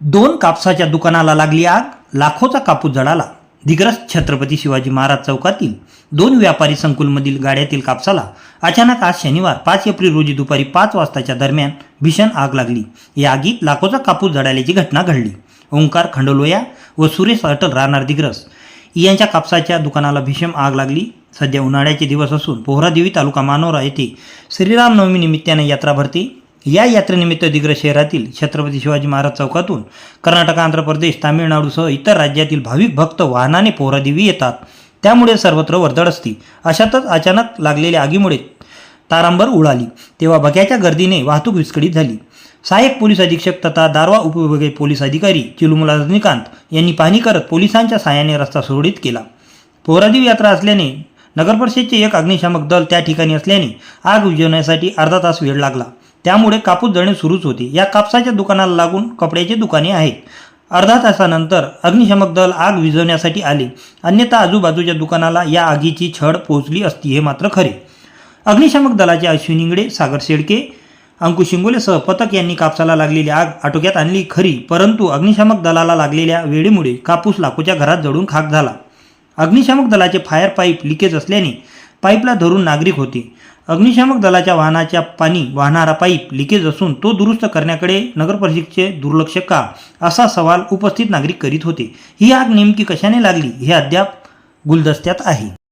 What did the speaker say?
दोन कापसाच्या दुकानाला लागली आग. लाखोचा कापूस जळाला. दिग्रस छत्रपती शिवाजी महाराज चौकातील दोन व्यापारी संकुलमधील गाड्यातील कापसाला अचानक आज शनिवार पाच एप्रिल रोजी दुपारी पाच वाजताच्या दरम्यान भीषण आग लागली. या आगीत लाखोचा कापूस जळाल्याची घटना घडली. ओंकार खंडोलोया व सुरेश अटल राहणार दिग्रस यांच्या कापसाच्या दुकानाला भीषण आग लागली. सध्या उन्हाळ्याचे दिवस असून पोहरादेवी तालुका मानोरा येथे श्रीरामनवमी निमित्ताने यात्रा भरते. या यात्रेनिमित्त दिग्रज शहरातील छत्रपती शिवाजी महाराज चौकातून कर्नाटक आंध्र प्रदेश तामिळनाडूसह इतर राज्यातील भाविक भक्त वाहनाने पोहरादेवी येतात. त्यामुळे सर्वत्र वर्दळ असती. अशातच अचानक लागलेल्या आगीमुळे तारांबर उडाली. तेव्हा भक्याच्या गर्दीने वाहतूक विस्कळीत झाली. सहाय्यक पोलीस अधीक्षक तथा दारवा उपविभागीय पोलीस अधिकारी चिलुमुला रजनीकांत यांनी पाहणी करत पोलिसांच्या सहाय्याने रस्ता सुरळीत केला. पोहरादेवी यात्रा असल्याने नगरपरिषदेचे एक अग्निशामक दल त्या ठिकाणी असल्याने आग विझवण्यासाठी अर्धा तास वेळ लागला. त्यामुळे कापूस जळणे सुरूच होते. या कापसाच्या दुकानाला लागून कपड्याची दुकाने आहेत. अर्धा तासानंतर अग्निशामक दल आग विझवण्यासाठी आले. अन्यथा आजूबाजूच्या दुकानाला या आगीची छड पोहोचली असती हे मात्र खरे. अग्निशामक दलाचे अश्विन इंगडे सागर शेडके अंकुश शिंगोलेसह पथक यांनी कापसाला लागलेली आग आटोक्यात आणली खरी परंतु अग्निशामक दलाला लागलेल्या वेळेमुळे कापूस लाखोच्या घरात जळून खाक झाला. अग्निशामक दलाचे फायर पाईप लिकेज असल्याने पाईपला धरून नागरिक होते. अग्निशामक दलाच्या वाहनाच्या पाणी वाहणारा पाईप लिकेज असून तो दुरुस्त करण्याकडे नगरपरिषदेचे दुर्लक्ष का? असा सवाल उपस्थित नागरिक करीत होते. ही आग नेमकी कशाने लागली? हे अद्याप गुलदस्त्यात आहे.